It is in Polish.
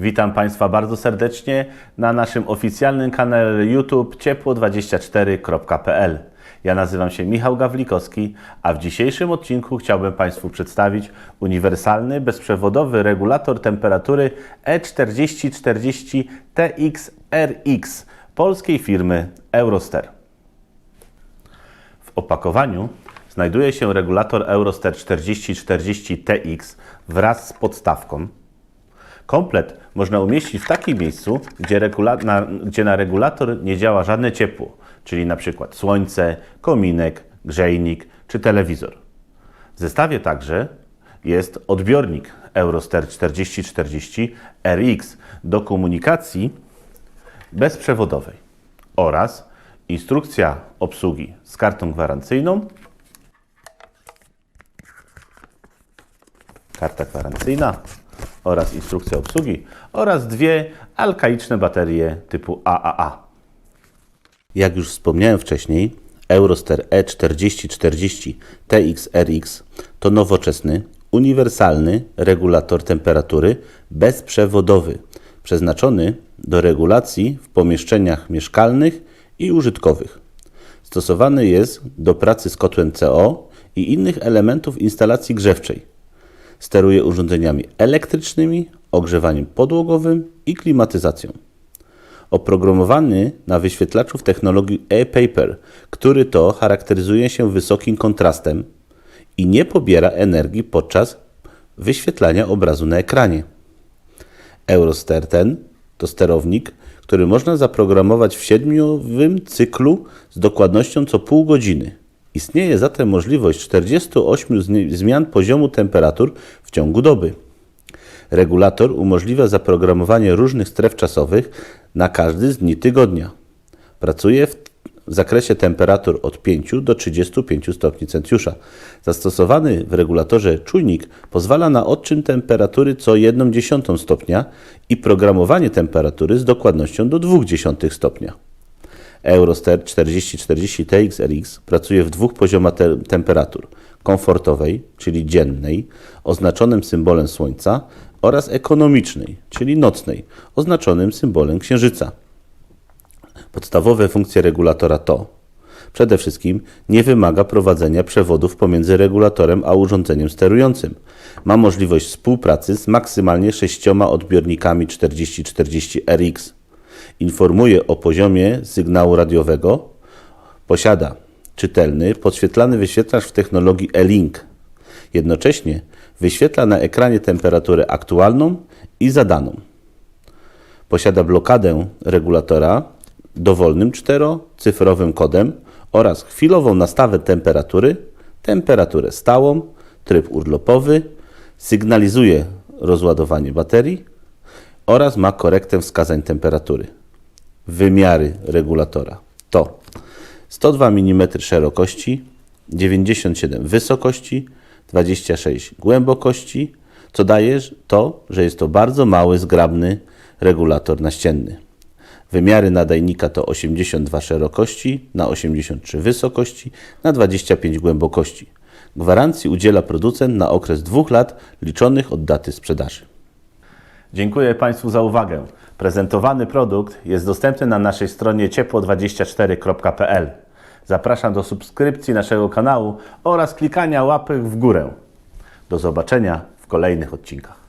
Witam Państwa bardzo serdecznie na naszym oficjalnym kanale YouTube ciepło24.pl. Ja nazywam się Michał Gawlikowski, a w dzisiejszym odcinku chciałbym Państwu przedstawić uniwersalny, bezprzewodowy regulator temperatury E E4040 TX-RX polskiej firmy Euroster. W opakowaniu znajduje się regulator Euroster 4040 TX wraz z podstawką. Komplet można umieścić w takim miejscu, gdzie, na, gdzie na regulator nie działa żadne ciepło, czyli na przykład słońce, kominek, grzejnik czy telewizor. W zestawie także jest odbiornik Euroster 4040 RX do komunikacji bezprzewodowej oraz instrukcja obsługi z kartą gwarancyjną, karta gwarancyjna oraz instrukcja obsługi oraz dwie alkaiczne baterie typu AAA. Jak już wspomniałem wcześniej, Euroster E E4040 TX-RX to nowoczesny, uniwersalny regulator temperatury bezprzewodowy, przeznaczony do regulacji w pomieszczeniach mieszkalnych i użytkowych. Stosowany jest do pracy z kotłem CO i innych elementów instalacji grzewczej. Steruje urządzeniami elektrycznymi, ogrzewaniem podłogowym i klimatyzacją oprogramowany na wyświetlaczu w technologii e-paper, który to charakteryzuje się wysokim kontrastem i nie pobiera energii podczas wyświetlania obrazu na ekranie. Euroster ten to sterownik, który można zaprogramować w siedmiowym cyklu z dokładnością co pół godziny. Istnieje zatem możliwość 48 zni- zmian poziomu temperatur w ciągu doby. Regulator umożliwia zaprogramowanie różnych stref czasowych na każdy z dni tygodnia. Pracuje w w zakresie temperatur od 5 do 35 stopni Celsjusza. Zastosowany w regulatorze czujnik pozwala na odczyn temperatury co 1,1 stopnia i programowanie temperatury z dokładnością do 0,2 stopnia. Euroster 4040 TX-RX pracuje w dwóch poziomach te temperatur: komfortowej, czyli dziennej, oznaczonym symbolem Słońca, oraz ekonomicznej, czyli nocnej, oznaczonym symbolem Księżyca. Podstawowe funkcje regulatora to Przede wszystkim nie wymaga prowadzenia przewodów pomiędzy regulatorem a urządzeniem sterującym. Ma możliwość współpracy z maksymalnie sześcioma odbiornikami 4040RX. Informuje o poziomie sygnału radiowego. Posiada czytelny, podświetlany wyświetlacz w technologii E-Link. Jednocześnie wyświetla na ekranie temperaturę aktualną i zadaną. Posiada blokadę regulatora dowolnym czterocyfrowym kodem oraz chwilową nastawę temperatury, temperaturę stałą, tryb urlopowy, sygnalizuje rozładowanie baterii oraz ma korektę wskazań temperatury. Wymiary regulatora to 102 mm szerokości, 97 wysokości, 26 głębokości, co daje to, że jest to bardzo mały, zgrabny regulator naścienny. Wymiary nadajnika to 82 szerokości na 83 wysokości na 25 głębokości. Gwarancji udziela producent na okres dwóch lat liczonych od daty sprzedaży. Dziękuję Państwu za uwagę. Prezentowany produkt jest dostępny na naszej stronie ciepło24.pl. Zapraszam do subskrypcji naszego kanału oraz klikania łapek w górę. Do zobaczenia w kolejnych odcinkach.